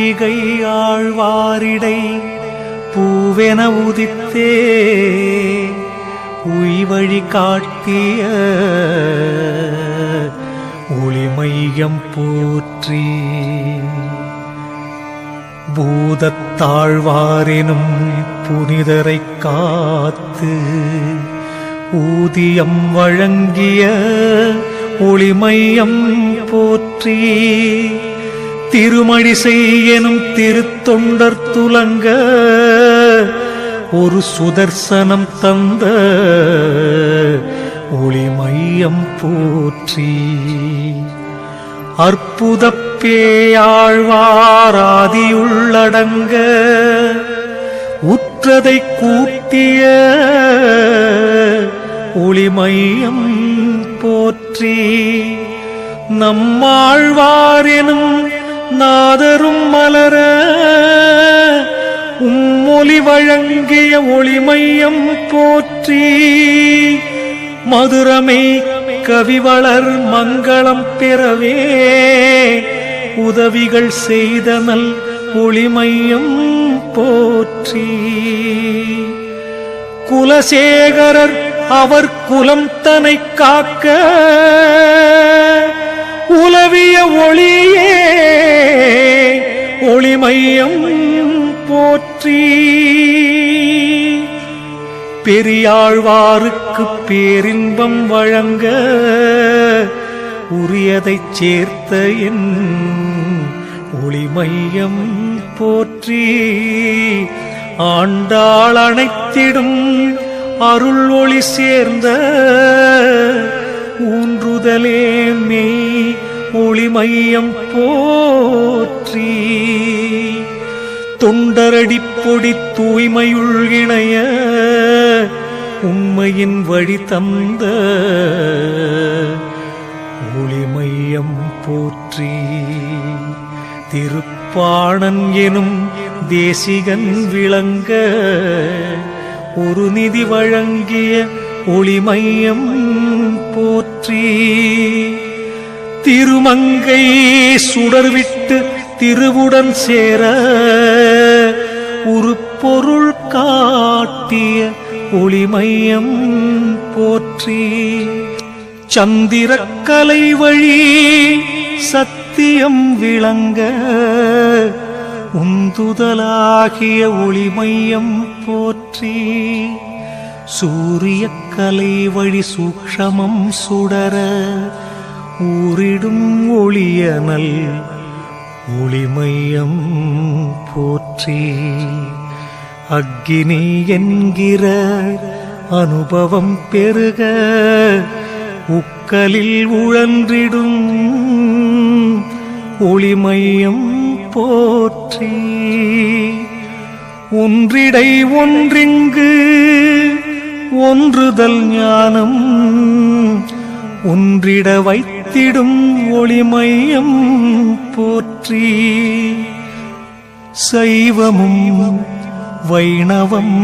மாளிகை ஆழ்வாரிடை பூவென உதித்தே. உய்வழி காட்டிய ஒளிமையம் போற்றி. பூதத்தாழ்வாரினும் புனிதரைக் காத்து ஊதியம் வழங்கிய ஒளிமையம் போற்றி. திருமழிசை எனும் திருத்தொண்டர் துலங்க ஒரு சுதர்சனம் தந்த ஒளிமையம் போற்றி. அற்புத பேயாழ்வாராதியுள்ளடங்க உற்றதை கூட்டிய ஒளிமையம் போற்றி. நம்மாழ்வார் எனும் நாதரும் மலர உம்மொழி வழங்கிய ஒளிமையம் போற்றி. மதுரமே கவிவளர் மங்களம் பெறவே உதவிகள் செய்தனல் ஒளிமையம் போற்றி. குலசேகரர் அவர் குலம் தனை காக்க உலவிய ஒளியே மையம் போற்றி. பெரியாழ்வாருக்கு பேரின்பம் வழங்க உரியதைச் சேர்த்த என் ஒளிமையம் போற்றி. ஆண்டாள் அணைத்திடும் அருள் ஒளி சேர்ந்த ஊன்றுதலே மெய் ஒளிமையம் போ தொண்டரடிப்பொடி தூய்மையுள் இணைய உண்மையின் வழி தந்த ஒளிமையம் போற்றி திருப்பாணன் எனும் தேசிகன் விளங்க ஒரு நிதி வழங்கிய ஒளிமையம் போற்றி திருமங்கை சுடர்விட்டு திருவுடன் சேர பொருள் காட்டிய ஒளிமையம் போற்றி. சந்திரக்கலை வழி சத்தியம் விளங்க உந்துதலாகிய ஒளிமையம் போற்றி. சூரியக்கலை வழி சூக்ஷமம் சுடர ஊரிடும் ஒளியனல் ஒளிமையம் போற்றி. அக்னி என்கிற அனுபவம் பெருக உக்கலில் உழன்றிடும் ஒளிமையம் போற்றி. ஒன்றிடை ஒன்றிங்கு ஒன்றுதல் ஞானம் ஒன்றிட வைத்திடும் ஒளிமையம் போற்றி. சைவமும் வைணவம்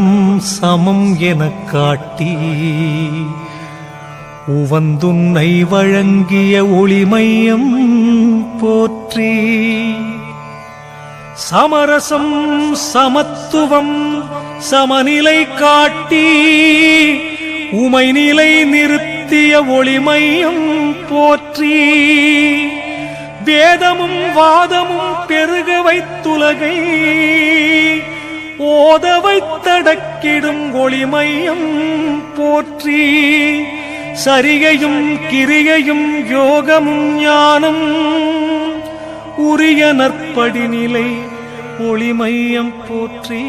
சமம் எனக் காட்டி உவந்துன்னை வழங்கிய ஒளிமையம் போற்றி சமரசம் சமத்துவம் சமநிலை காட்டி உமைநிலை நிறுத்திய ஒளிமையம் போற்றி வேதமும் வாதமும் பெருக வைத்துலகை ஓத தடக்கிடும் ஒளிமையம் போற்றி சரிகையும் கிரிகையும் யோகமும் ஞானம் உரிய நற்படி நிலை ஒளிமையம் போற்றி.